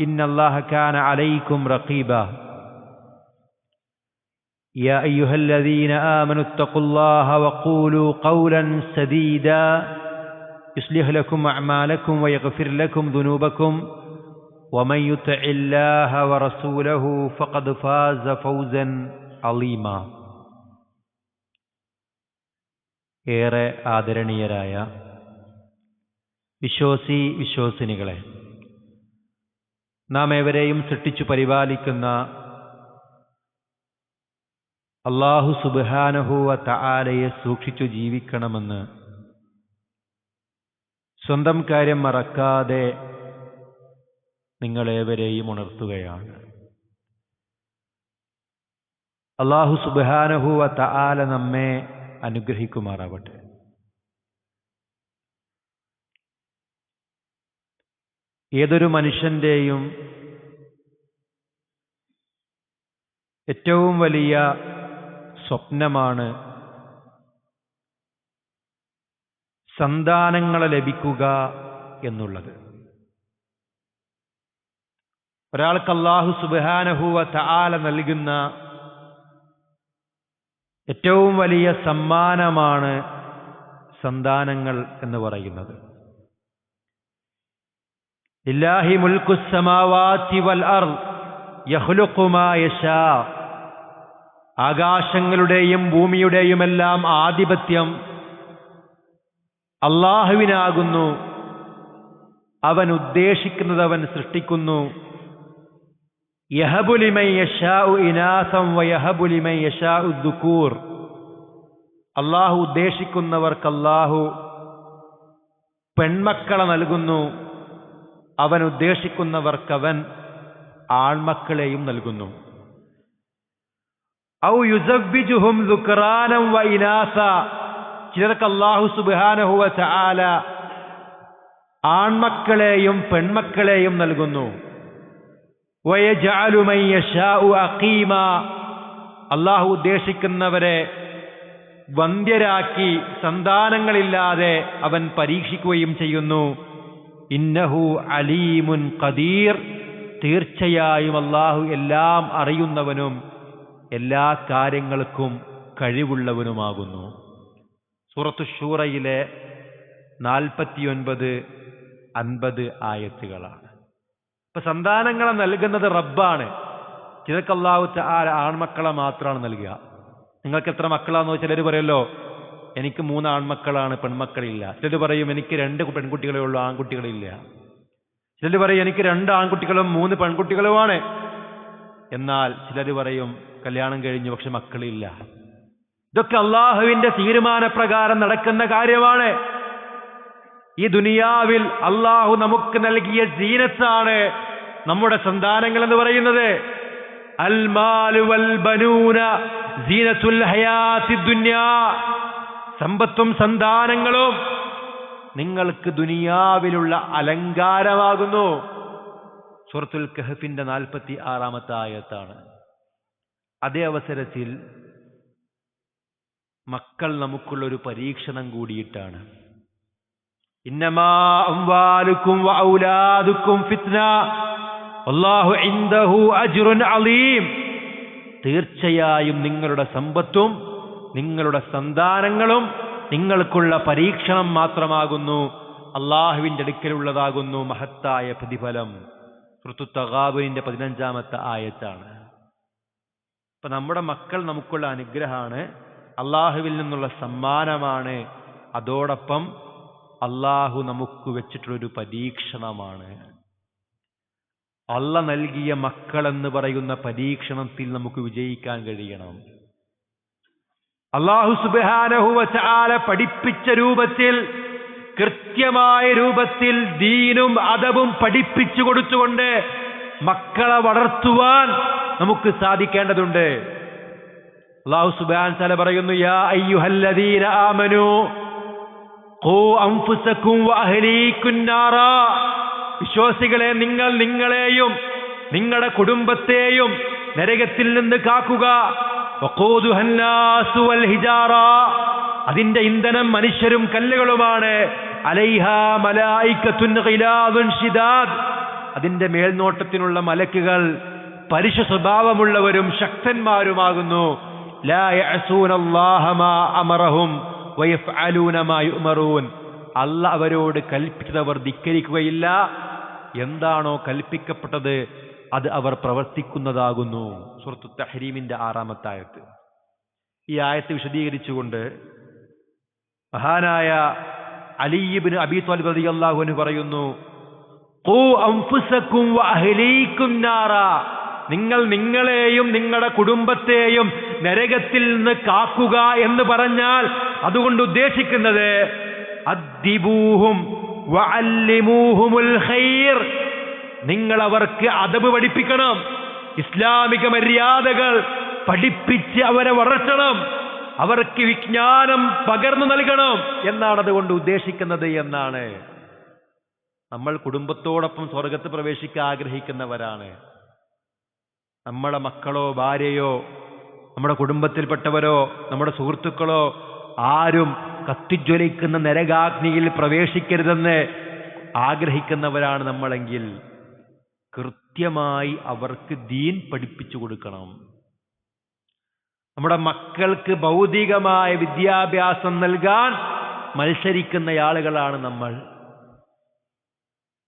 إن الله كان عليكم رقيبا يا أيها الذين آمنوا اتقوا الله وقولوا قولا سديدا يصلح لكم أعمالكم ويغفر لكم ذنوبكم ومن يطع الله ورسوله فقد فاز فوزا عظيما ഏറെ ആദരണീയരായ വിശ്വാസി വിശ്വാസിനികളെ നാം ഏവരെയും സൃഷ്ടിച്ചു പരിപാലിക്കുന്ന അള്ളാഹു സുബാനഹുവ തആലയെ സൂക്ഷിച്ചു ജീവിക്കണമെന്ന് സ്വന്തം കാര്യം മറക്കാതെ നിങ്ങളേവരെയും ഉണർത്തുകയാണ്. അള്ളാഹു സുബാനഹുവ തആല നമ്മെ അനുഗ്രഹിക്കുമാറാവട്ടെ. ഏതൊരു മനുഷ്യന്റെയും ഏറ്റവും വലിയ സ്വപ്നമാണ് സന്താനങ്ങളെ ലഭിക്കുക എന്നുള്ളത്. ഒരാൾക്ക് അള്ളാഹു സുബാനഹുവ താല നൽകുന്ന ഏറ്റവും വലിയ സമ്മാനമാണ് സന്താനങ്ങൾ എന്ന് പറയുന്നത്. ലില്ലാഹി മുൽക്കു സമാവാതി വൽ അർദ് യഖ്ലുഖു മാ യശാ. ആകാശങ്ങളുടെയും ഭൂമിയുടെയുമെല്ലാം ആധിപത്യം അള്ളാഹുവിനാകുന്നു. അവൻ ഉദ്ദേശിക്കുന്നത് അവൻ സൃഷ്ടിക്കുന്നു യഹബുലിമൈ യശാഉ ഇനാസം വ വയഹബുലിമൈ യശാഉ ദുക്കൂർ അള്ളാഹു ഉദ്ദേശിക്കുന്നവർക്ക് അള്ളാഹു പെൺമക്കളെ നൽകുന്നു. അവൻ ഉദ്ദേശിക്കുന്നവർക്കവൻ ആൺമക്കളെയും നൽകുന്നു. ഔ യുസബ്ബിജുഹും ദുക്റാനം വ ഇനാസ. ചിലർക്ക് അല്ലാഹു സുബ്ഹാനഹു വ തആല ആൺമക്കളെയും പെൺമക്കളെയും നൽകുന്നു. അള്ളാഹു ഉദ്ദേശിക്കുന്നവരെ വന്ധ്യരാക്കി സന്താനങ്ങളില്ലാതെ അവൻ പരീക്ഷിക്കുകയും ചെയ്യുന്നു. ഇന്നഹു അലീമുൻ ഖദീർ. തീർച്ചയായും അള്ളാഹു എല്ലാം അറിയുന്നവനും എല്ലാ കാര്യങ്ങൾക്കും കഴിവുള്ളവനുമാകുന്നു. സൂറത്തു ഷൂറയിലെ നാൽപ്പത്തിയൊൻപത് അൻപത് ആയത്തുകളാണ്. ഇപ്പൊ സന്താനങ്ങളെ നൽകുന്നത് റബ്ബാണ്. അള്ളാഹു ആ ആൺമക്കളെ മാത്രമാണ് നൽകുക. നിങ്ങൾക്ക് എത്ര മക്കളാന്ന് ചിലർ പറയല്ലോ എനിക്ക് മൂന്ന് ആൺമക്കളാണ് പെൺമക്കളില്ല. ചിലർ പറയും എനിക്ക് രണ്ട് പെൺകുട്ടികളേ ഉള്ളൂ ആൺകുട്ടികളില്ല. ചിലർ പറയും എനിക്ക് രണ്ട് ആൺകുട്ടികളും മൂന്ന് പെൺകുട്ടികളുമാണ്. എന്നാൽ ചിലർ പറയും കല്യാണം കഴിഞ്ഞു പക്ഷെ മക്കളില്ല. ഇതൊക്കെ അള്ളാഹുവിന്റെ തീരുമാനപ്രകാരം നടക്കുന്ന കാര്യമാണ്. ഈ ദുനിയാവിൽ അള്ളാഹു നമുക്ക് നൽകിയ ജീനത്താണ് നമ്മുടെ സന്താനങ്ങൾ എന്ന് പറയുന്നത്. അൽമാലു വൽ ബനൂന ജീനത്തുൽ ഹയാത്തി ദുന്യാ. സമ്പത്തും സന്താനങ്ങളും നിങ്ങൾക്ക് ദുനിയാവിലുള്ള അലങ്കാരമാകുന്നു. സുഹൃത്തുൽ കഹഫിന്റെ നാൽപ്പത്തി ആറാമത്തെ ആയത്താണ്. അതേ അവസരത്തിൽ മക്കൾ നമുക്കുള്ള ഒരു പരീക്ഷണം കൂടിയിട്ടാണ്. തീർച്ചയായും നിങ്ങളുടെ സമ്പത്തും നിങ്ങളുടെ സന്താനങ്ങളും നിങ്ങൾക്കുള്ള പരീക്ഷണം മാത്രമാകുന്നു. അള്ളാഹുവിന്റെ അടുക്കലുള്ളതാകുന്നു മഹത്തായ പ്രതിഫലം. ഋതു തകാബുവിന്റെ പതിനഞ്ചാമത്തെ ആയത്താണ്. ഇപ്പൊ നമ്മുടെ മക്കൾ നമുക്കുള്ള അനുഗ്രഹമാണ്. അള്ളാഹുവിൽ നിന്നുള്ള സമ്മാനമാണ്. അതോടൊപ്പം അള്ളാഹു നമുക്ക് വെച്ചിട്ടുള്ളൊരു പരീക്ഷണമാണ്. അള്ള നൽകിയ മക്കൾ എന്ന് പറയുന്ന പരീക്ഷണത്തിൽ നമുക്ക് വിജയിക്കാൻ കഴിയണം. അള്ളാഹു സുബാനഹുവാല പഠിപ്പിച്ച രൂപത്തിൽ കൃത്യമായ രൂപത്തിൽ ദീനും അതവും പഠിപ്പിച്ചു കൊടുത്തുകൊണ്ട് മക്കളെ വളർത്തുവാൻ നമുക്ക് സാധിക്കേണ്ടതുണ്ട്. അള്ളാഹു സുബാൻ തല പറയുന്നു യാ അയ്യുഹല്ലദീന ആമനു ഖൂ വിശ്വാസികളെ നിങ്ങൾ നിങ്ങളെയും നിങ്ങളുടെ കുടുംബത്തെയും നരകത്തിൽ നിന്ന് കാക്കുക. അതിന്റെ ഇന്ധനം മനുഷ്യരും കല്ലുകളുമാണ്. അതിന്റെ മേൽനോട്ടത്തിനുള്ള മലക്കുകൾ പരുഷ സ്വഭാവമുള്ളവരും ശക്തന്മാരുമാകുന്നു. അല്ല അവരോട് കൽപ്പിച്ചതവർ ധിക്കരിക്കുകയില്ല. എന്താണോ കൽപ്പിക്കപ്പെട്ടത് അത് അവർ പ്രവർത്തിക്കുന്നതാകുന്നു. സുഹൃത്തു തഹരീമിന്റെ ആറാമത്തെ ആയത്ത് ഈ ആയത്ത് വിശദീകരിച്ചുകൊണ്ട് മഹാനായ അലിയിബിന് അബി ത്വാലിബ് പറയുന്നു നിങ്ങൾ നിങ്ങളെയും നിങ്ങളുടെ കുടുംബത്തെയും നരകത്തിൽ നിന്ന് കാക്കുക എന്ന് പറഞ്ഞാൽ അതുകൊണ്ട് ഉദ്ദേശിക്കുന്നത് നിങ്ങൾ അവർക്ക് അതബ് പഠിപ്പിക്കണം. ഇസ്ലാമിക മര്യാദകൾ പഠിപ്പിച്ച് അവരെ വളർത്തണം. അവർക്ക് വിജ്ഞാനം പകർന്നു നൽകണം. എന്നാണ് അതുകൊണ്ട് ഉദ്ദേശിക്കുന്നത് എന്നാണ്. നമ്മൾ കുടുംബത്തോടൊപ്പം സ്വർഗത്ത് പ്രവേശിക്കാൻ ആഗ്രഹിക്കുന്നവരാണ്. നമ്മളെ മക്കളോ ഭാര്യയോ നമ്മുടെ കുടുംബത്തിൽപ്പെട്ടവരോ നമ്മുടെ സുഹൃത്തുക്കളോ ആരും കത്തിജ്വലിക്കുന്ന നരകാഗ്നിയിൽ പ്രവേശിക്കരുതെന്ന് ആഗ്രഹിക്കുന്നവരാണ് നമ്മളെങ്കിൽ കൃത്യമായി അവർക്ക് ദീൻ പഠിപ്പിച്ചു കൊടുക്കണം. നമ്മുടെ മക്കൾക്ക് ഭൗതികമായ വിദ്യാഭ്യാസം നൽകാൻ മത്സരിക്കുന്ന ആളുകളാണ് നമ്മൾ.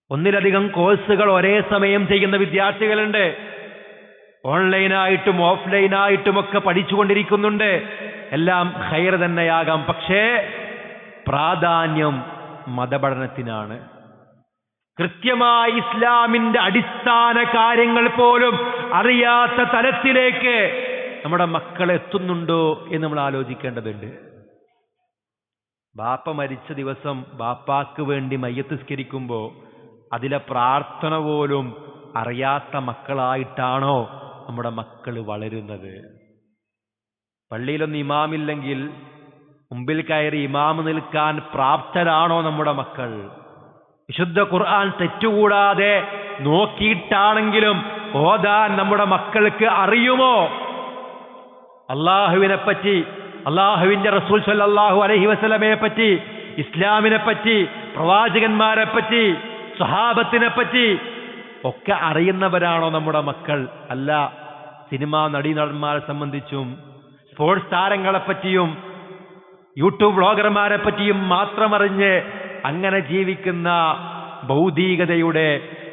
ഒന്നിലധികം കോഴ്സുകൾ ഒരേ സമയം ചെയ്യുന്ന വിദ്യാർത്ഥികളുണ്ട്. ഓൺലൈനായിട്ടും ഓഫ്ലൈനായിട്ടും ഒക്കെ പഠിച്ചുകൊണ്ടിരിക്കുന്നുണ്ട്. എല്ലാം ഹയർ തന്നെയാകാം. പക്ഷേ പ്രാധാന്യം മതപഠനത്തിനാണ്. കൃത്യമായി ഇസ്ലാമിന്റെ അടിസ്ഥാന കാര്യങ്ങൾ പോലും അറിയാത്ത തലത്തിലേക്ക് നമ്മുടെ മക്കൾ എത്തുന്നുണ്ടോ എന്ന് നമ്മൾ ആലോചിക്കേണ്ടതുണ്ട്. ബാപ്പ മരിച്ച ദിവസം ബാപ്പാക്ക് വേണ്ടി മയ്യത്ത് സ്കരിക്കുമ്പോൾ അതിലെ പ്രാർത്ഥന പോലും അറിയാത്ത മക്കളായിട്ടാണോ നമ്മുടെ മക്കൾ വളരുന്നത്. പള്ളിയിലൊന്നും ഇമാമില്ലെങ്കിൽ മുമ്പിൽ കയറി ഇമാമ് നിൽക്കാൻ പ്രാപ്തരാണോ നമ്മുടെ മക്കൾ? വിശുദ്ധ ഖുർആൻ തെറ്റുകൂടാതെ നോക്കിയിട്ടാണെങ്കിലും ഓതാൻ നമ്മുടെ മക്കൾക്ക് അറിയുമോ? അള്ളാഹുവിനെ പറ്റി അള്ളാഹുവിന്റെ റസൂൽ സല്ലാഹു അലഹി വസ്ലമയെ പറ്റി ഇസ്ലാമിനെ പറ്റി പ്രവാചകന്മാരെ പറ്റി സ്വഹാബത്തിനെ പറ്റി ഒക്കെ അറിയുന്നവരാണോ നമ്മുടെ മക്കൾ? അല്ല സിനിമാ നടീനടന്മാരെ സംബന്ധിച്ചും സ്പോർട്സ് താരങ്ങളെ പറ്റിയും യൂട്യൂബ് ബ്ലോഗർമാരെ പറ്റിയും മാത്രം അറിഞ്ഞ് അങ്ങനെ ജീവിക്കുന്ന ഭൗതികതയുടെ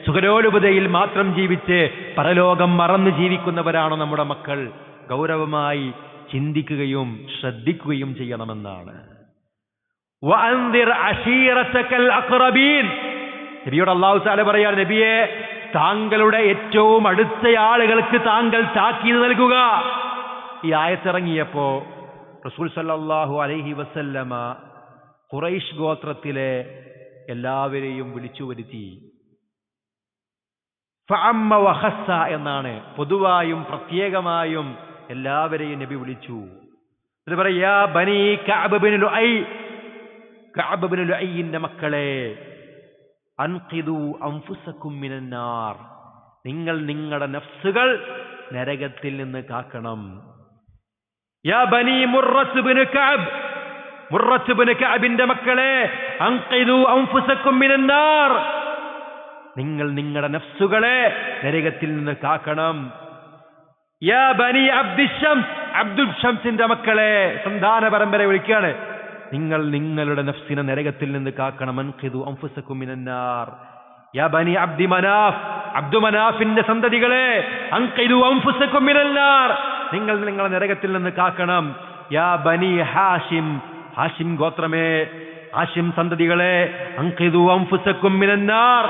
സുഖരോലുപതയിൽ മാത്രം ജീവിച്ച് പരലോകം മറന്നു ജീവിക്കുന്നവരാണോ നമ്മുടെ മക്കൾ. ഗൗരവമായി ചിന്തിക്കുകയും ശ്രദ്ധിക്കുകയും ചെയ്യണമെന്നാണ്. നബിയോട് അള്ളാഹു സാല പറയാണ് നബിയെ താങ്കളുടെ ഏറ്റവും അടുത്ത ആളുകൾക്ക് താങ്കൾ താക്കീത് നൽകുക. ഈ ആയത്തിറങ്ങിയപ്പോ റസൂൽ സല്ലാഹു അലൈഹി വസല്ലമ ഖുറൈഷ് ഗോത്രത്തിലെ എല്ലാവരെയും വിളിച്ചു വരുത്തി ഫഅമ്മ എന്നാണ് പൊതുവായും പ്രത്യേകമായും എല്ലാവരെയും നബി വിളിച്ചു. ബനി മക്കളെ മിനന്നാർ. നിങ്ങൾ നിങ്ങളുടെ നഫ്സുകൾ നരകത്തിൽ നിന്ന് കാക്കണം. യാ ബനി മുറത്ത് ബിനു കഅബിന്റെ മക്കളെ നിങ്ങൾ നിങ്ങളുടെ നഫ്സുകളെ നരകത്തിൽ നിന്ന് കാക്കണം. യാ ബനി അബ്ദുഷംസ് അബ്ദുൽ ഷംസിന്റെ മക്കളെ സന്താന പരമ്പര വിളിക്കുകയാണ്. നിങ്ങൾ നിങ്ങളുടെ നഫ്സിനെ നരകത്തിൽ നിന്ന് കാക്കണം. അൻഖിദു മിനന്നാർ. യാ ബനി അബ്ദി മനാഫ് അബ്ദു മനാഫിന്റെ സന്തതികളെ അൻഖിദു മിനന്നാർ. നിങ്ങൾ നിങ്ങളെ നരകത്തിൽ നിന്ന് കാക്കണം. യാ ബനി ഹാഷിം ഹാഷിം ഗോത്രമേ ഹാഷിം സന്തതികളെ അൻഖിദു അൻഫുസക്കും മിനന്നാർ.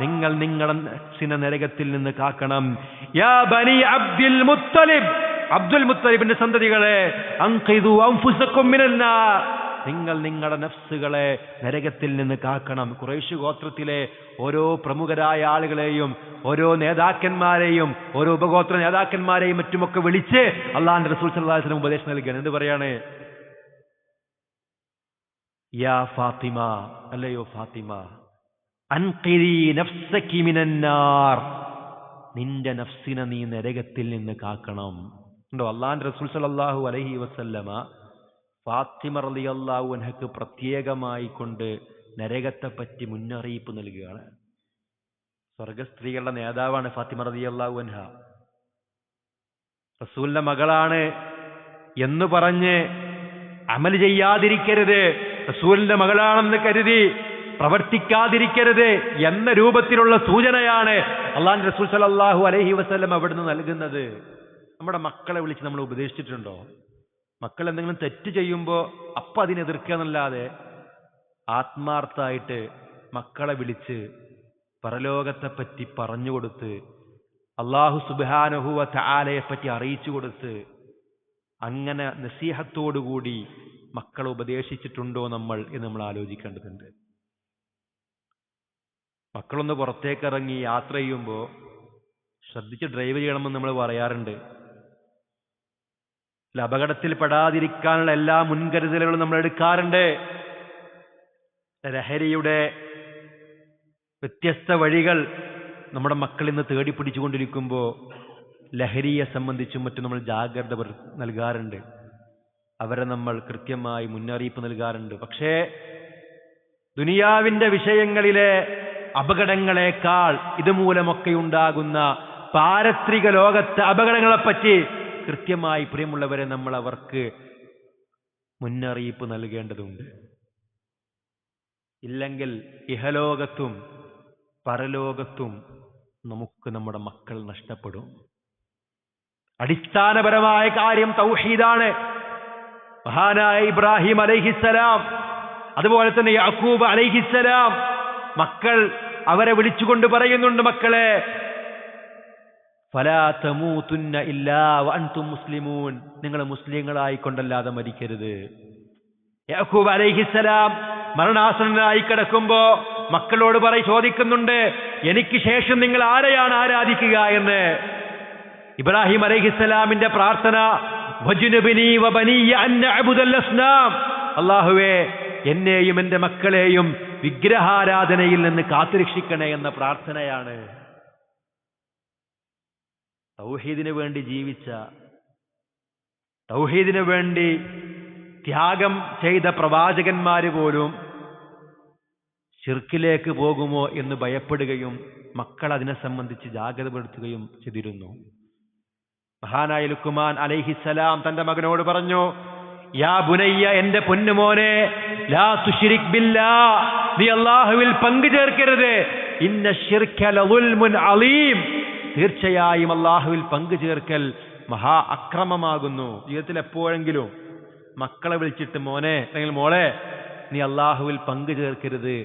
നിങ്ങൾ നിങ്ങളുടെ സിന നരകത്തിൽ നിന്ന് കാക്കണം. യാ ബനി അബ്ദുൽ മുത്തലിബ് അബ്ദുൽ മുത്തലിബിന്റെ സന്തതികളെ അൻഖിദു അംഫുസക്കും മിനന്നാർ. നിങ്ങൾ നിങ്ങളുടെ നഫ്സുകളെ നരകത്തിൽ നിന്ന് കാക്കണം. കുറേശ് ഗോത്രത്തിലെ ഓരോ പ്രമുഖരായ ആളുകളെയും ഓരോ നേതാക്കന്മാരെയും ഓരോ ഉപഗോത്ര നേതാക്കന്മാരെയും മറ്റുമൊക്കെ വിളിച്ച് അള്ളാഹിന്റെ റസൂൽ വസല്ലം ഉപദേശം നൽകുകയാണ്. എന്ത് പറയാണ്? യാ ഫാത്തിമ അല്ലയോ ഫാത്തിമ. അൻഖിരി നഫ്സക്കി മിനന്നാർ നിന്റെ നഫ്സിനെ നീ നരകത്തിൽ നിന്ന് കാക്കണം. ഉണ്ടോ? അള്ളാന്റെ റസൂൽ സല്ലല്ലാഹു അലൈഹി വസല്ലമ ഫാത്തിമ റളിയല്ലാഹു അൻഹക്ക് പ്രത്യേകമായി കൊണ്ട് നരകത്തെ പറ്റി മുന്നറിയിപ്പ് നൽകുകയാണ്. സ്വർഗസ്ത്രീകളുടെ നേതാവാണ് ഫാത്തിമ റളിയല്ലാഹു അൻഹ. റസൂലിന്റെ മകളാണ് എന്ന് പറഞ്ഞ് അമൽ ചെയ്യാതിരിക്കരുത്. റസൂലിന്റെ മകളാണെന്ന് കരുതി പ്രവർത്തിക്കാതിരിക്കരുത് എന്ന രൂപത്തിലുള്ള സൂചനയാണ് അള്ളാഹ് റസൂൽ സല്ലല്ലാഹു അലഹി വസ്ലം അവിടുന്ന് നൽകുന്നത്. നമ്മുടെ മക്കളെ വിളിച്ച് നമ്മൾ ഉപദേശിച്ചിട്ടുണ്ടോ? മക്കൾ എന്തെങ്കിലും തെറ്റ് ചെയ്യുമ്പോൾ അപ്പം അതിനെതിർക്കുക എന്നല്ലാതെ ആത്മാർത്ഥമായിട്ട് മക്കളെ വിളിച്ച് പരലോകത്തെ പറ്റി പറഞ്ഞു കൊടുത്ത് അള്ളാഹു സുബാനഹുവ ചാലയെപ്പറ്റി പറ്റി അറിയിച്ചു കൊടുത്ത് അങ്ങനെ നസീഹത്തോടുകൂടി മക്കളെ ഉപദേശിച്ചിട്ടുണ്ടോ നമ്മൾ എന്ന് നമ്മൾ ആലോചിക്കേണ്ടതുണ്ട്. മക്കളൊന്ന് പുറത്തേക്കിറങ്ങി യാത്ര ചെയ്യുമ്പോൾ ശ്രദ്ധിച്ച് ഡ്രൈവ് ചെയ്യണമെന്ന് നമ്മൾ പറയാറുണ്ട്. അപകടത്തിൽ പെടാതിരിക്കാനുള്ള എല്ലാ മുൻകരുതലുകളും നമ്മൾ എടുക്കാറുണ്ട്. ലഹരിയുടെ വ്യത്യസ്ത വഴികൾ നമ്മുടെ മക്കൾ ഇന്ന് തേടി പിടിച്ചുകൊണ്ടിരിക്കുമ്പോൾ ലഹരിയെ സംബന്ധിച്ചും മറ്റും നമ്മൾ ജാഗ്രത നൽകാറുണ്ട്. അവരെ നമ്മൾ കൃത്യമായി മുന്നറിയിപ്പ് നൽകാറുണ്ട്. പക്ഷേ ദുനിയാവിന്റെ വിഷയങ്ങളിലെ അപകടങ്ങളെക്കാൾ ഇതുമൂലമൊക്കെ ഉണ്ടാകുന്ന പാരത്രിക ലോകത്തെ അപകടങ്ങളെപ്പറ്റി കൃത്യമായി പ്രിയമുള്ളവരെ നമ്മൾ അവർക്ക് മുന്നറിയിപ്പ് നൽകേണ്ടതുണ്ട്. ഇല്ലെങ്കിൽ ഇഹലോകത്തും പരലോകത്തും നമുക്ക് നമ്മുടെ മക്കൾ നഷ്ടപ്പെടും. അടിസ്ഥാനപരമായ കാര്യം തൗഹീദാണ്. മഹാനായ ഇബ്രാഹിം അലൈഹിസ്സലാം അതുപോലെ തന്നെ യാക്കൂബ് അലൈഹിസ്സലാം മക്കൾ അവരെ വിളിച്ചുകൊണ്ട് പറയുന്നുണ്ട് മക്കളെ മുസ്ലിമൂൻ. നിങ്ങൾ മുസ്ലിങ്ങളായിക്കൊണ്ടല്ലാതെ മരിക്കരുത്. യാക്കൂബ് അലൈഹിസ്സലാം മരണാസനായി കിടക്കുമ്പോ മക്കളോട് പറയി ചോദിക്കുന്നുണ്ട് എനിക്ക് ശേഷം നിങ്ങൾ ആരെയാണ് ആരാധിക്കുക? എന്ന്. ഇബ്രാഹിം അലൈഹിസ്സലാമിന്റെ പ്രാർത്ഥന അല്ലാഹുവേ എന്നെയും എന്റെ മക്കളെയും വിഗ്രഹാരാധനയിൽ നിന്ന് കാത്തുരക്ഷിക്കണേ എന്ന പ്രാർത്ഥനയാണ്. തൗഹീദിന് വേണ്ടി ജീവിച്ച തൗഹീദിന് വേണ്ടി ത്യാഗം ചെയ്ത പ്രവാചകന്മാര് പോലും ഷിർക്കിലേക്ക് പോകുമോ എന്ന് ഭയപ്പെടുകയും മക്കൾ അതിനെ സംബന്ധിച്ച് ജാഗ്രത പുലർത്തുകയും ചെയ്തിരുന്നു. മഹാനായ ലുക്കുമാൻ അലൈഹിസലാം തന്റെ മകനോട് പറഞ്ഞു യാ ബുനയ്യ എന്റെ പൊന്നുമോനെ ലാ തുശ്രിക് ബില്ലാ നീ പങ്കു ചേർക്കരുത്. ഇന്ന ശിർക ലദുൽമുൻ അലീം. തീർച്ചയായും അള്ളാഹുവിൽ പങ്കു ചേർക്കൽ മഹാ അക്രമമാകുന്നു. ജീവിതത്തിൽ എപ്പോഴെങ്കിലും മക്കളെ വിളിച്ചിട്ട് മോനെ അല്ലെങ്കിൽ മോളെ നീ അള്ളാഹുവിൽ പങ്കു ചേർക്കരുത്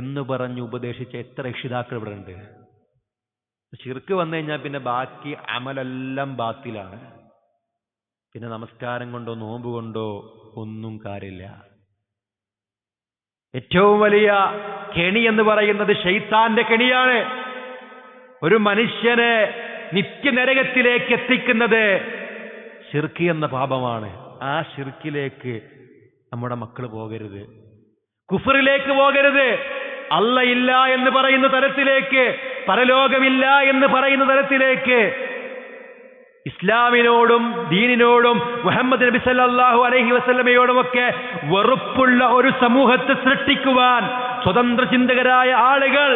എന്ന് പറഞ്ഞു ഉപദേശിച്ച എത്ര രക്ഷിതാക്കൾ ഇവിടെ ഉണ്ട്. ശിർക്ക് വന്നു കഴിഞ്ഞാൽ പിന്നെ ബാക്കി അമലെല്ലാം ബാത്തിലാണ്. പിന്നെ നമസ്കാരം കൊണ്ടോ നോമ്പ് കൊണ്ടോ ഒന്നും കാര്യമില്ല. ഏറ്റവും വലിയ കെണി എന്ന് പറയുന്നത് ഷെയ്ത്താന്റെ കെണിയാണ്. ഒരു മനുഷ്യനെ നിത്യനരകത്തിലേക്ക് എത്തിക്കുന്നത് ഷിർക്ക് എന്ന പാപമാണ്. ആ ഷിർക്കിലേക്ക് നമ്മുടെ മക്കൾ പോകരുത്. കുഫറിലേക്ക് പോകരുത്. അല്ല ഇല്ല എന്ന് പറയുന്ന തരത്തിലേക്ക് പരലോകമില്ല എന്ന് പറയുന്ന തരത്തിലേക്ക് ഇസ്ലാമിനോടും ദീനിനോടും മുഹമ്മദ് നബി സല്ലാഹു അലഹി വസ്ലമയോടുമൊക്കെ വെറുപ്പുള്ള ഒരു സമൂഹത്തെ സൃഷ്ടിക്കുവാൻ സ്വതന്ത്ര ചിന്തകരായ ആളുകൾ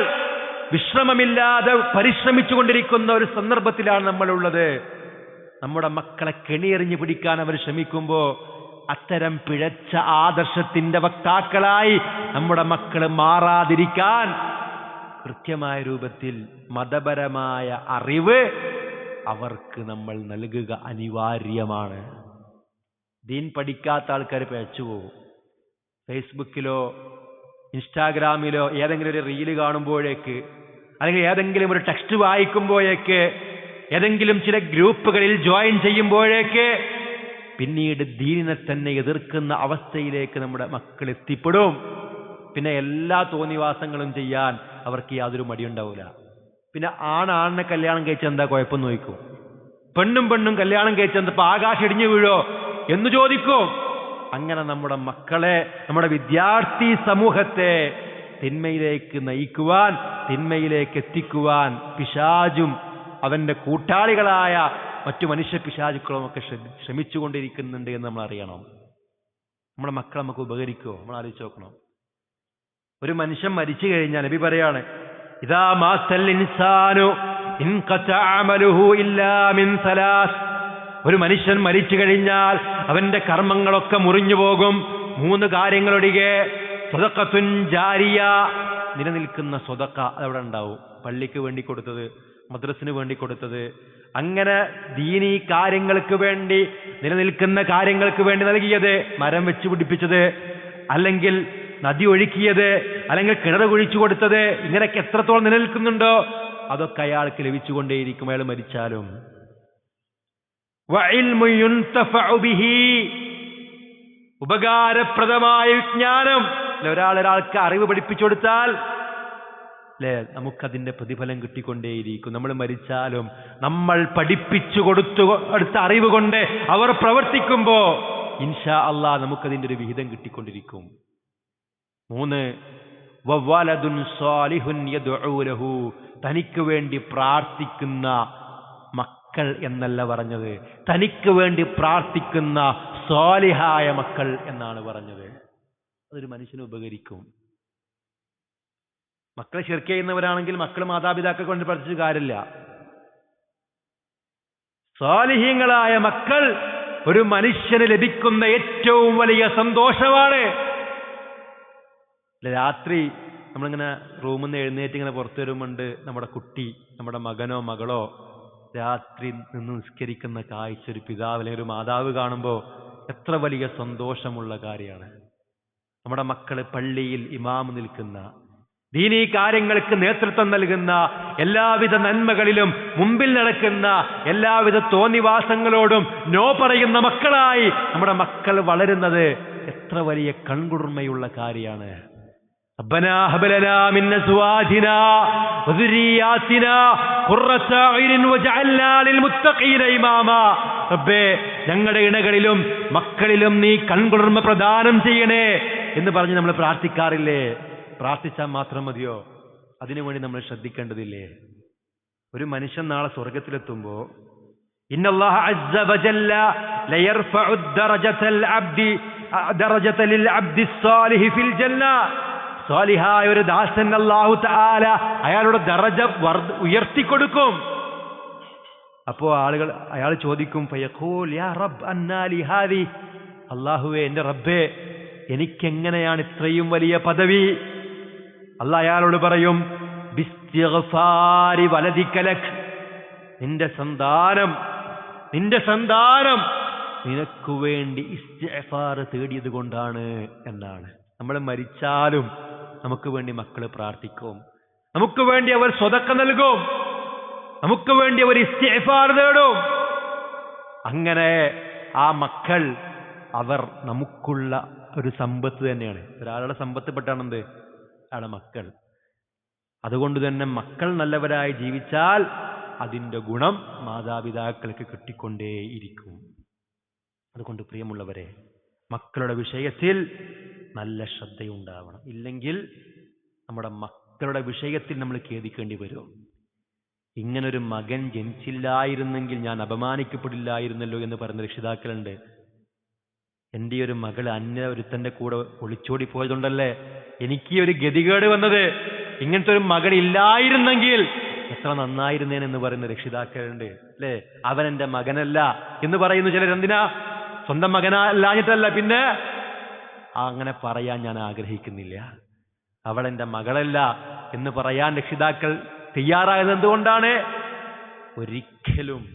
വിശ്രമമില്ലാതെ പരിശ്രമിച്ചു കൊണ്ടിരിക്കുന്ന ഒരു സന്ദർഭത്തിലാണ് നമ്മളുള്ളത്. നമ്മുടെ മക്കളെ കെണിയെറിഞ്ഞു പിടിക്കാൻ അവർ ശ്രമിക്കുമ്പോൾ അത്തരം പിഴച്ച ആദർശത്തിന്റെ വക്താക്കളായി നമ്മുടെ മക്കൾ മാറാതിരിക്കാൻ കൃത്യമായ രൂപത്തിൽ മതപരമായ അറിവ് അവർക്ക് നമ്മൾ നൽകുക അനിവാര്യമാണ്. ദീൻ പഠിക്കാത്ത ആൾക്കാർ പേച്ചു പോകും. ഫേസ്ബുക്കിലോ ഇൻസ്റ്റാഗ്രാമിലോ ഏതെങ്കിലും ഒരു റീൽ കാണുമ്പോഴേക്ക് അല്ലെങ്കിൽ ഏതെങ്കിലും ഒരു ടെക്സ്റ്റ് വായിക്കുമ്പോഴേക്ക് ഏതെങ്കിലും ചില ഗ്രൂപ്പുകളിൽ ജോയിൻ ചെയ്യുമ്പോഴേക്ക് പിന്നീട് ദീനിനെ തന്നെ എതിർക്കുന്ന അവസ്ഥയിലേക്ക് നമ്മുടെ മക്കൾ എത്തിപ്പെടും. പിന്നെ എല്ലാ തോന്നിവാസങ്ങളും ചെയ്യാൻ അവർക്ക് യാതൊരു മടിയുണ്ടാവില്ല പിന്നെ ആണാണിനെ കല്യാണം കഴിച്ച എന്താ കുഴപ്പം നോക്കും. പെണ്ണും പെണ്ണും കല്യാണം കഴിച്ചെന്ത് ഇപ്പൊ ആകാശം ഇടിഞ്ഞു വീഴോ എന്ന് ചോദിക്കും. അങ്ങനെ നമ്മുടെ മക്കളെ നമ്മുടെ വിദ്യാർത്ഥി സമൂഹത്തെ തിന്മയിലേക്ക് നയിക്കുവാൻ തിന്മയിലേക്ക് എത്തിക്കുവാൻ പിശാജും അവന്റെ കൂട്ടാളികളായ മറ്റു മനുഷ്യ പിശാചുക്കളും ഒക്കെ ശ്രമിച്ചുകൊണ്ടിരിക്കുന്നുണ്ട് എന്ന് നമ്മൾ അറിയണം. നമ്മുടെ മക്കളെ നമുക്ക് ഉപകരിക്കുമോ നമ്മൾ ആലോചിച്ച് നോക്കണം. ഒരു മനുഷ്യൻ മരിച്ചു കഴിഞ്ഞാൽ നബി പറയാണ് ഇൻസാനു ഒരു മനുഷ്യൻ മരിച്ചു കഴിഞ്ഞാൽ അവന്റെ കർമ്മങ്ങളൊക്കെ മുറിഞ്ഞു പോകും. മൂന്ന് കാര്യങ്ങളൊഴികെ സ്വതക്കത്തുൻ ജാരിയ. നിലനിൽക്കുന്ന സ്വതക്ക അതവിടെ ഉണ്ടാവും. പള്ളിക്ക് വേണ്ടി കൊടുത്തത് മദ്രസിന് വേണ്ടി കൊടുത്തത്. അങ്ങനെ ദീനീ കാര്യങ്ങൾക്ക് വേണ്ടി നിലനിൽക്കുന്ന കാര്യങ്ങൾക്ക് വേണ്ടി നൽകിയത് മരം വെച്ച് പിടിപ്പിച്ചത് അല്ലെങ്കിൽ നദി ഒഴുക്കിയത് അല്ലെങ്കിൽ കിണർ കുഴിച്ചു കൊടുത്തത് ഇങ്ങനെയൊക്കെ എത്രത്തോളം നിലനിൽക്കുന്നുണ്ടോ അതൊക്കെ അയാൾക്ക് ലഭിച്ചുകൊണ്ടേയിരിക്കും. അയാൾ മരിച്ചാലും. ഉപകാരപ്രദമായ വിജ്ഞാനം. ഒരാൾ ഒരാൾക്ക് അറിവ് പഠിപ്പിച്ചു കൊടുത്താൽ അല്ലേ നമുക്കതിന്റെ പ്രതിഫലം കിട്ടിക്കൊണ്ടേയിരിക്കും. നമ്മൾ മരിച്ചാലും നമ്മൾ പഠിപ്പിച്ചു കൊടുത്തു അടുത്ത അറിവ് കൊണ്ട് അവർ പ്രവർത്തിക്കുമ്പോ ഇൻഷാ അള്ളാ നമുക്കതിന്റെ ഒരു വിഹിതം കിട്ടിക്കൊണ്ടിരിക്കും. മൂന്ന് വവ്വാലദുൻ സ്വാലിഹുൻ യദുഉലഹു തനിക്ക് വേണ്ടി പ്രാർത്ഥിക്കുന്ന മക്കൾ എന്നല്ല പറഞ്ഞത്. തനിക്ക് വേണ്ടി പ്രാർത്ഥിക്കുന്ന സ്വാലിഹായ മക്കൾ എന്നാണ് പറഞ്ഞത്. അതൊരു മനുഷ്യന് ഉപകരിക്കും. മക്കളെ ശിർക്ക് ചെയ്യുന്നവരാണെങ്കിൽ മക്കൾ മാതാപിതാക്കൾ കൊണ്ട് പഠിച്ചു കാര്യമില്ല. സ്വാലിഹ്യങ്ങളായ മക്കൾ ഒരു മനുഷ്യന് ലഭിക്കുന്ന ഏറ്റവും വലിയ സന്തോഷമാണ്. രാത്രി നമ്മളിങ്ങനെ റൂമിൽ നിന്ന് എഴുന്നേറ്റ് ഇങ്ങനെ പുറത്തു വരുമ്പോണ്ട് നമ്മുടെ കുട്ടി നമ്മുടെ മകനോ മകളോ രാത്രി നിന്ന് നിസ്കരിക്കുന്ന കാഴ്ച ഒരു പിതാവ് അല്ലെങ്കിൽ ഒരു മാതാവ് കാണുമ്പോൾ എത്ര വലിയ സന്തോഷമുള്ള കാര്യമാണ്. നമ്മുടെ മക്കൾ പള്ളിയിൽ ഇമാമ് നിൽക്കുന്ന ദീനീ കാര്യങ്ങൾക്ക് നേതൃത്വം നൽകുന്ന എല്ലാവിധ നന്മകളിലും മുമ്പിൽ നടക്കുന്ന എല്ലാവിധ തോന്നിവാസങ്ങളോടും നോ പറയുന്ന മക്കളായി നമ്മുടെ മക്കൾ വളരുന്നത് എത്ര വലിയ കൺകുളിർമയുള്ള കാര്യമാണ്. ربنا هب لنا من ازواجنا وذرياتنا قرة اعين واجعلنا للمتقين اماما റബ്ബേ ഞങ്ങളുടെ ഇണകളിലും മക്കളിലും നീ കൺകുളിർമ പ്രദാനം ചെയ്യണേ എന്ന് പറഞ്ഞ് നമ്മൾ പ്രാർത്ഥിക്കാറില്ലേ പ്രാർത്ഥിച്ചാൽ മാത്രം മതിയോ അതിനുവേണ്ടി നമ്മൾ ശ്രദ്ധിക്കേണ്ടതില്ലേ ഒരു മനുഷ്യൻ നാളെ സ്വർഗത്തിലെത്തുമ്പോ إن സ്വാലിഹായ ഒരു ദാസൻ അള്ളാഹു താല അയാളുടെ ദറജ ഉയർത്തിക്കൊടുക്കും. അപ്പോ ആളുകൾ അയാൾ ചോദിക്കും അള്ളാഹുവേ എന്റെ റബ്ബേ എനിക്കെങ്ങനെയാണ് ഇത്രയും വലിയ പദവി? അല്ല അയാളോട് പറയും നിന്റെ സന്താനം നിന്റെ സന്താനം നിനക്കു വേണ്ടി തേടിയത് കൊണ്ടാണ് എന്നാണ്. നമ്മൾ മരിച്ചാലും നമുക്ക് വേണ്ടി മക്കൾ പ്രാർത്ഥിക്കും. നമുക്ക് വേണ്ടി അവർ സ്വതക്ക നൽകും. നമുക്ക് വേണ്ടി അവർ ഇസ്തിഗ്ഫാർ നേടും. അങ്ങനെ ആ മക്കൾ അവർ നമുക്കുള്ള ഒരു സമ്പത്ത് തന്നെയാണ്. ഒരാളുടെ സമ്പത്ത് പെട്ടാണെന്ത് അയാളുടെ മക്കൾ. അതുകൊണ്ട് തന്നെ മക്കൾ നല്ലവരായി ജീവിച്ചാൽ അതിന്റെ ഗുണം മാതാപിതാക്കൾക്ക് കിട്ടിക്കൊണ്ടേയിരിക്കും. അതുകൊണ്ട് പ്രിയമുള്ളവരെ മക്കളുടെ വിഷയത്തിൽ നല്ല ശ്രദ്ധയുണ്ടാവണം. ഇല്ലെങ്കിൽ നമ്മുടെ മക്കളുടെ വിഷയത്തിൽ നമ്മൾ ഖേദിക്കേണ്ടി വരും. ഇങ്ങനൊരു മകൻ ജനിച്ചില്ലായിരുന്നെങ്കിൽ ഞാൻ അപമാനിക്കപ്പെടില്ലായിരുന്നല്ലോ എന്ന് പറയുന്ന രക്ഷിതാക്കളുണ്ട്. എന്റെ ഒരു മകൾ അന്യ ഒരുത്തന്റെ കൂടെ ഒളിച്ചോടി പോയതുകൊണ്ടല്ലേ എനിക്ക് ഒരു ഗതികേട് വന്നത്? ഇങ്ങനത്തെ ഒരു മകൻ ഇല്ലായിരുന്നെങ്കിൽ എത്ര നന്നായിരുന്നേനെന്ന് പറയുന്ന രക്ഷിതാക്കളുണ്ട്. അല്ലേ? അവൻ എന്റെ മകനല്ല എന്ന് പറയുന്നു ചിലരെന്തിനാ സ്വന്തം മകനല്ലാഞ്ഞിട്ടല്ല പിന്നെ അങ്ങനെ പറയാൻ ഞാൻ ആഗ്രഹിക്കുന്നില്ല. അവൾ എന്റെ മകളല്ല എന്ന് പറയാൻ രക്ഷിതാക്കൾ തയ്യാറായത് എന്തുകൊണ്ടാണ്? ഒരിക്കലും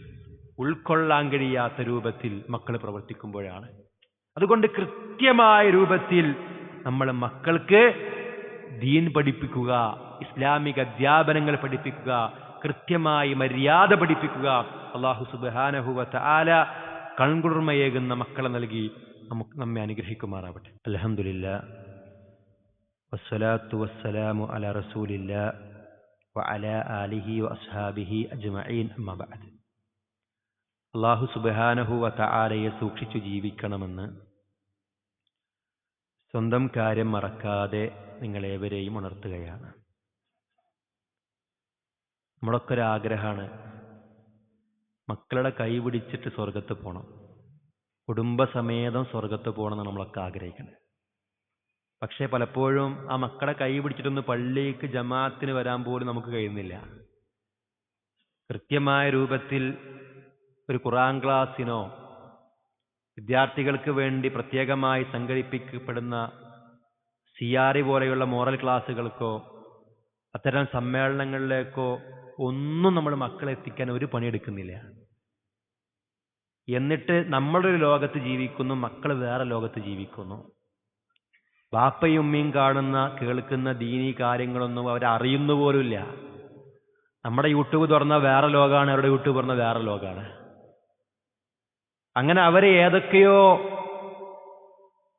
ഉൾക്കൊള്ളാൻ കഴിയാത്ത രൂപത്തിൽ മക്കൾ പ്രവർത്തിക്കുമ്പോഴാണ്. അതുകൊണ്ട് കൃത്യമായ രൂപത്തിൽ നമ്മൾ മക്കൾക്ക് ദീൻ പഠിപ്പിക്കുക ഇസ്ലാമിക അധ്യാപനങ്ങൾ പഠിപ്പിക്കുക കൃത്യമായി മര്യാദ പഠിപ്പിക്കുക അള്ളാഹു സുബാനഹുവ ആല കൺകുളിർമയേകുന്ന മക്കളെ നൽകി നമുക്ക് നമ്മെ അനുഗ്രഹിക്കുമാറാവട്ടെ. അലഹമില്ല വസ്സലാത്തു വസ്സലാമു അല റസൂലില്ല വഅല ആലിഹി വഅസ്ഹാബിഹി അജ്മഈൻ അമ്മബാദ് അള്ളാഹു സുബഹാനഹു വതആലയെ സൂക്ഷിച്ചു ജീവിക്കണമെന്ന് സ്വന്തം കാര്യം മറക്കാതെ നിങ്ങളേവരെയും ഉണർത്തുകയാണ്. നമ്മളൊക്കെ ഒരു ആഗ്രഹമാണ് മക്കളുടെ കൈ പിടിച്ചിട്ട് സ്വർഗത്ത് പോകണം കുടുംബസമേതം സ്വർഗത്ത് പോകണം എന്ന് നമ്മളൊക്കെ ആഗ്രഹിക്കുന്നത് പക്ഷേ പലപ്പോഴും ആ മക്കളെ കൈ പിടിച്ചിട്ടൊന്ന് പള്ളിക്ക് ജമാഅത്തിന് വരാൻ പോലും നമുക്ക് കഴിയുന്നില്ല. കൃത്യമായ രൂപത്തിൽ ഒരു ഖുറാൻ ക്ലാസ്സിനോ വിദ്യാർത്ഥികൾക്ക് വേണ്ടി പ്രത്യേകമായി സംഘടിപ്പിക്കപ്പെടുന്ന സി ആർ പോലെയുള്ള മോറൽ ക്ലാസ്സുകൾക്കോ അത്തരം സമ്മേളനങ്ങളിലേക്കോ ഒന്നും നമ്മൾ മക്കളെത്തിക്കാൻ ഒരു പണിയെടുക്കുന്നില്ല. എന്നിട്ട് നമ്മളൊരു ലോകത്ത് ജീവിക്കുന്നു മക്കൾ വേറെ ലോകത്ത് ജീവിക്കുന്നു. ബാപ്പയും ഉമ്മയും കാണുന്ന കേൾക്കുന്ന ദീനീ കാര്യങ്ങളൊന്നും അവരറിയുന്നു പോലുമില്ല. നമ്മുടെ യൂട്യൂബ് തുറന്ന വേറെ ലോകമാണ് അവരുടെ യൂട്യൂബ് തുറന്ന വേറെ ലോകമാണ് അങ്ങനെ അവരെ ഏതൊക്കെയോ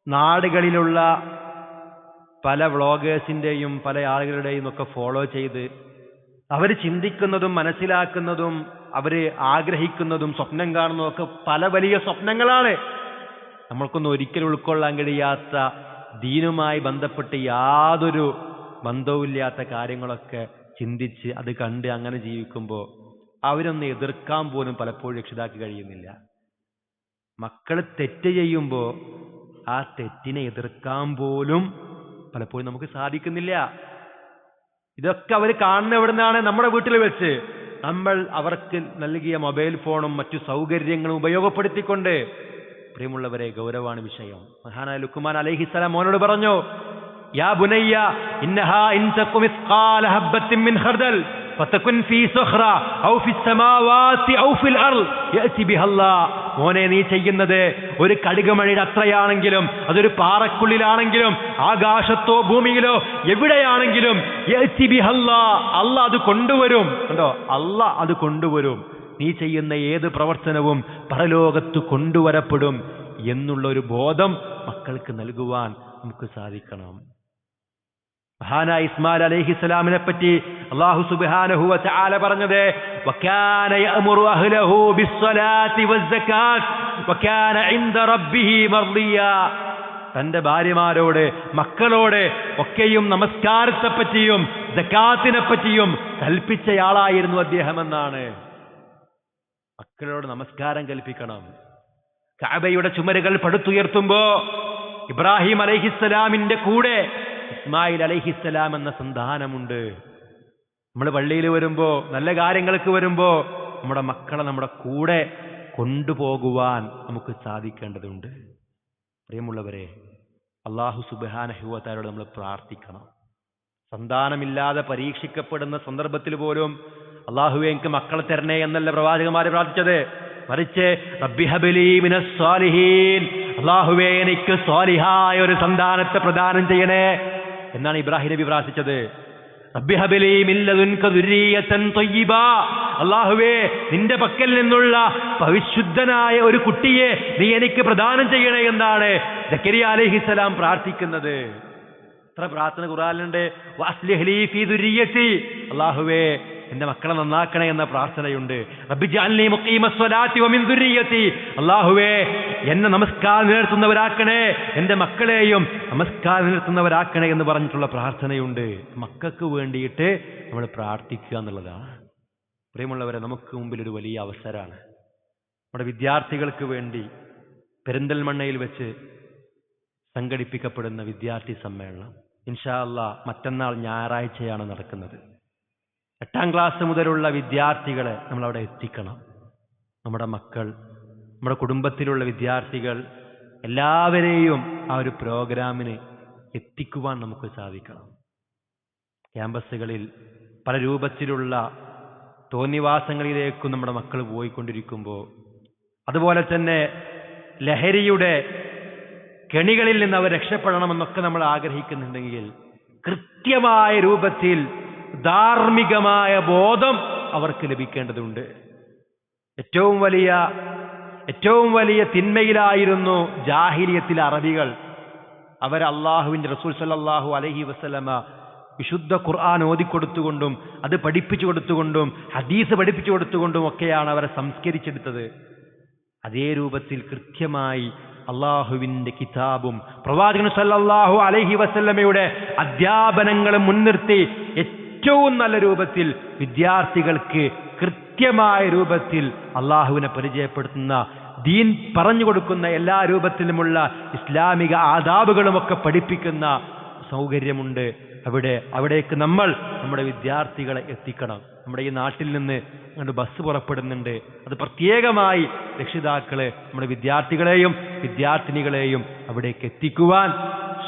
നാടുകളിലുള്ള പല വ്ളോഗേഴ്സിന്റെയും പല ആളുകളുടെയും ഒക്കെ ഫോളോ ചെയ്ത് അവർ ചിന്തിക്കുന്നതും മനസ്സിലാക്കുന്നതും അവർ ആഗ്രഹിക്കുന്നതും സ്വപ്നം കാണുന്നതും ഒക്കെ പല വലിയ സ്വപ്നങ്ങളാണ്. നമ്മൾക്കൊന്നും ഒരിക്കലും ഉൾക്കൊള്ളാൻ കഴിയാത്ത ദീനുമായി ബന്ധപ്പെട്ട് യാതൊരു ബന്ധവുമില്ലാത്ത കാര്യങ്ങളൊക്കെ ചിന്തിച്ച് അത് കണ്ട് അങ്ങനെ ജീവിക്കുമ്പോൾ അവരൊന്ന് എതിർക്കാൻ പോലും പലപ്പോഴും രക്ഷിതാക്കി കഴിയുന്നില്ല. മക്കൾ തെറ്റ് ചെയ്യുമ്പോൾ ആ തെറ്റിനെ എതിർക്കാൻ പോലും പലപ്പോഴും നമുക്ക് സാധിക്കുന്നില്ല. ഇതൊക്കെ അവർ കാണുന്ന എവിടുന്നാണ്? നമ്മുടെ വീട്ടിൽ വെച്ച്. നമ്മൾ അവർക്ക് നൽകിയ മൊബൈൽ ഫോണും മറ്റു സൗകര്യങ്ങളും ഉപയോഗപ്പെടുത്തിക്കൊണ്ട് പ്രിയമുള്ളവരെ ഗൗരവാണ് വിഷയം. മഹാനായ ലുക്കുമാൻ അലൈഹിസ്സലാം മോനോട് പറഞ്ഞു യാ ബുനയ്യ ഇന്നഹാ ഇൻ തക്കു ഖാല ഹബ്ബത്തിൻ മിൻ ഖർദൽ. ഫതകുൻ ഫീ സുഖ്റ ഔ ഫി സമാവാതി ഔ ഫിൽ അർൾ യഅതി ബിഹല്ലാ മോനെ നീ ചെയ്യുന്നത് ഒരു കടുകുമണിയുടെ അത്രയാണെങ്കിലും അതൊരു പാറക്കുള്ളിലാണെങ്കിലും ആകാശത്തോ ഭൂമിയിലോ എവിടെയാണെങ്കിലും അല്ലാ അത് കൊണ്ടുവരും. കണ്ടോ? അല്ല അത് കൊണ്ടുവരും. നീ ചെയ്യുന്ന ഏത് പ്രവർത്തനവും പരലോകത്ത് കൊണ്ടുവരപ്പെടും. എന്നുള്ള ഒരു ബോധം മക്കൾക്ക് നൽകുവാൻ നമുക്ക് സാധിക്കണം. മഹാനായ ഇസ്മാൽ അലൈഹിസ്സലാമിനെ പറ്റി അള്ളാഹു സുബ്ഹാനഹു ചാല പറഞ്ഞത് തന്റെ ഭാര്യമാരോട് മക്കളോട് ഒക്കെയും നമസ്കാരത്തെ പറ്റിയും ജക്കാത്തിനെ പറ്റിയും കൽപ്പിച്ചയാളായിരുന്നു അദ്ദേഹം എന്നാണ്. മക്കളോട് നമസ്കാരം കൽപ്പിക്കണം. കാബയുടെ ചുമരുകൾ പടുത്തുയർത്തുമ്പോ ഇബ്രാഹിം അലൈഹിസ്സലാമിന്റെ കൂടെ ഇസ്മായിൽ അലഹിസ്സലാം എന്ന സന്താനമുണ്ട്. നമ്മൾ പള്ളിയിൽ വരുമ്പോ നല്ല കാര്യങ്ങൾക്ക് വരുമ്പോ നമ്മുടെ മക്കളെ നമ്മുടെ കൂടെ കൊണ്ടുപോകുവാൻ നമുക്ക് സാധിക്കേണ്ടതുണ്ട്. പ്രിയമുള്ളവരെ അള്ളാഹു സുബാനഹുവത്താരോട് നമ്മൾ പ്രാർത്ഥിക്കണം. സന്താനമില്ലാതെ പരീക്ഷിക്കപ്പെടുന്ന സന്ദർഭത്തിൽ പോലും അള്ളാഹുവെ എനിക്ക് മക്കളെ തരണേ എന്നല്ല പ്രവാചകന്മാരെ പ്രാർത്ഥിച്ചത്? മറിച്ച് അള്ളാഹുവെ എനിക്ക് സ്വാലിഹായ ഒരു സന്താനത്തെ പ്രദാനം ചെയ്യണേ. എന്നാണ് ഇബ്രാഹിം നബി പ്രാർത്ഥിച്ചത്. അള്ളാഹുവേ നിന്റെ പക്കൽ നിന്നുള്ള പരിശുദ്ധനായ ഒരു കുട്ടിയെ നീ എനിക്ക് പ്രദാനം ചെയ്യണേ എന്നാണ് ജക്കരിയ അലൈഹിസ്സലാം പ്രാർത്ഥിക്കുന്നത്. എത്ര പ്രാർത്ഥന കുറാലുണ്ട് അള്ളാഹുവേ എന്റെ മക്കളെ നന്നാക്കണേ എന്ന പ്രാർത്ഥനയുണ്ട്. അള്ളാഹുവേ എന്നെ നമസ്കാരം നിലനിർത്തുന്നവരാക്കണേ. എന്റെ മക്കളെയും നമസ്കാരം നിലനിർത്തുന്നവരാക്കണേ എന്ന് പറഞ്ഞിട്ടുള്ള പ്രാർത്ഥനയുണ്ട്. മക്കൾക്ക് വേണ്ടിയിട്ട് നമ്മൾ പ്രാർത്ഥിക്കുക എന്നുള്ളതാണ്. പ്രിയമുള്ളവരെ നമുക്ക് മുമ്പിൽ ഒരു വലിയ അവസരമാണ്. നമ്മുടെ വിദ്യാർത്ഥികൾക്ക് വേണ്ടി പെരിന്തൽമണ്ണയിൽ വെച്ച് സംഘടിപ്പിക്കപ്പെടുന്ന വിദ്യാർത്ഥി സമ്മേളനം. ഇൻഷാ അല്ലാ മറ്റന്നാൾ ഞായറാഴ്ചയാണ് നടക്കുന്നത്. എട്ടാം ക്ലാസ് മുതലുള്ള വിദ്യാർത്ഥികളെ നമ്മൾ അവിടെ എത്തിക്കണം. നമ്മുടെ മക്കൾ നമ്മുടെ കുടുംബത്തിലുള്ള വിദ്യാർത്ഥികൾ എല്ലാവരെയും ആ ഒരു പ്രോഗ്രാമിന് എത്തിക്കുവാൻ നമുക്ക് സാധിക്കണം. ക്യാമ്പസുകളിൽ പല രൂപത്തിലുള്ള തോന്നിവാസങ്ങളിലേക്കും നമ്മുടെ മക്കൾ പോയിക്കൊണ്ടിരിക്കുമ്പോൾ അതുപോലെ തന്നെ ലഹരിയുടെ കെണികളിൽ നിന്ന് അവർ രക്ഷപ്പെടണമെന്നൊക്കെ നമ്മൾ ആഗ്രഹിക്കുന്നുണ്ടെങ്കിൽ കൃത്യമായ രൂപത്തിൽ ധാർമ്മികമായ ബോധം അവർക്ക് ലഭിക്കേണ്ടതുണ്ട്. ഏറ്റവും വലിയ ഏറ്റവും വലിയ തിന്മയിലായിരുന്നു ജാഹിലിയത്തിലെ അറബികൾ. അവർ അള്ളാഹുവിന്റെ റസൂൽ സല്ലാഹു അലഹി വസ്ലമ വിശുദ്ധ ഖുർആൻ ഓതിക്കൊടുത്തുകൊണ്ടും അത് പഠിപ്പിച്ചു കൊടുത്തുകൊണ്ടും ഹദീസ് പഠിപ്പിച്ചു കൊടുത്തുകൊണ്ടും ഒക്കെയാണ് അവരെ സംസ്കരിച്ചെടുത്തത്. അതേ രൂപത്തിൽ കൃത്യമായി അള്ളാഹുവിന്റെ കിതാബും പ്രവാചകൻ സല്ലാഹു അലഹി വസല്ലമയുടെ അധ്യാപനങ്ങളും മുൻനിർത്തി ഏറ്റവും നല്ല രൂപത്തിൽ വിദ്യാർത്ഥികൾക്ക് കൃത്യമായ രൂപത്തിൽ അള്ളാഹുവിനെ പരിചയപ്പെടുത്തുന്ന ദീൻ പറഞ്ഞു കൊടുക്കുന്ന എല്ലാ രൂപത്തിലുമുള്ള ഇസ്ലാമിക ആദാബുകളുമൊക്കെ പഠിപ്പിക്കുന്ന സൗകര്യമുണ്ട്. അവിടെ അവിടേക്ക് നമ്മൾ നമ്മുടെ വിദ്യാർത്ഥികളെ എത്തിക്കണം. നമ്മുടെ ഈ നാട്ടിൽ നിന്ന് അങ്ങോട്ട് ബസ് പുറപ്പെടുന്നുണ്ട്. അത് പ്രത്യേകമായി രക്ഷിതാക്കൾ നമ്മുടെ വിദ്യാർത്ഥികളെയും വിദ്യാർത്ഥിനികളെയും അവിടേക്ക് എത്തിക്കുവാൻ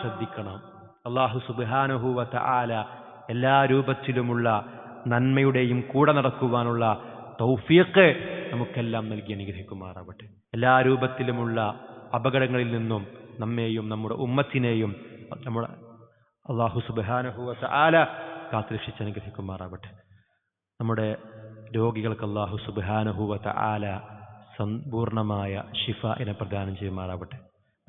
ശ്രദ്ധിക്കണം. അള്ളാഹു സുബാനുഹൂവത്ത ആല എല്ലാ രൂപത്തിലുമുള്ള നന്മയുടെയും കൂടെ നടക്കുവാനുള്ള തൗഫീഖ് നമുക്കെല്ലാം നൽകി അനുഗ്രഹിക്കുമാറാവട്ടെ. എല്ലാ രൂപത്തിലുമുള്ള അപകടങ്ങളിൽ നിന്നും നമ്മെയും നമ്മുടെ ഉമ്മത്തിനെയും നമ്മുടെ അള്ളാഹു സുബാനുഹൂവത്ത ആല കാത്തുരക്ഷിച്ച് അനുഗ്രഹിക്കുമാറാവട്ടെ. നമ്മുടെ രോഗികൾക്ക് അള്ളാഹു സുബാനുഹൂവത്ത ആല സമ്പൂർണമായ ഷിഫ ഇനെ പ്രദാനം ചെയ്യുമാറാവട്ടെ.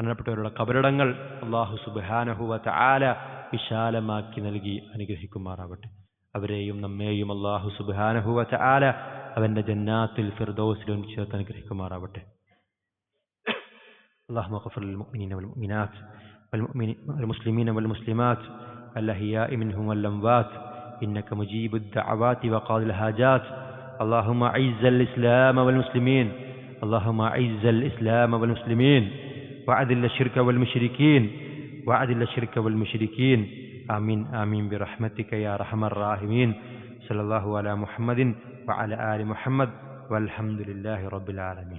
മരണപ്പെട്ടവരുടെ കബറിടങ്ങൾ അള്ളാഹു സുബാനഹുവത്ത ആല വിശാലമാക്കി നൽകി അനുഗ്രഹിക്കുമാറാവട്ടെ അവരെയും നമ്മെയും അള്ളാഹു സുബാനഹുവത്ത ആല അവന്റെ ജന്നാത്തിൽ ഫിർദോസിലും ചേർത്ത് അനുഗ്രഹിക്കുമാറാവട്ടെ اللهم اغفر للمؤمنين والمؤمنات والمؤمنين والمسلمين والمسلمات الأحياء منهم والأموات إنك مجيب الدعوات وقاضي الحاجات اللهم أعز الإسلام والمسلمين اللهم أعز الإسلام والمسلمين وأذل الشرك والمشركين وأذل الشرك والمشركين. آمين آمين برحمتك يا أرحم الراحمين. صلى الله على محمد وعلى آل محمد والحمد لله رب العالمين.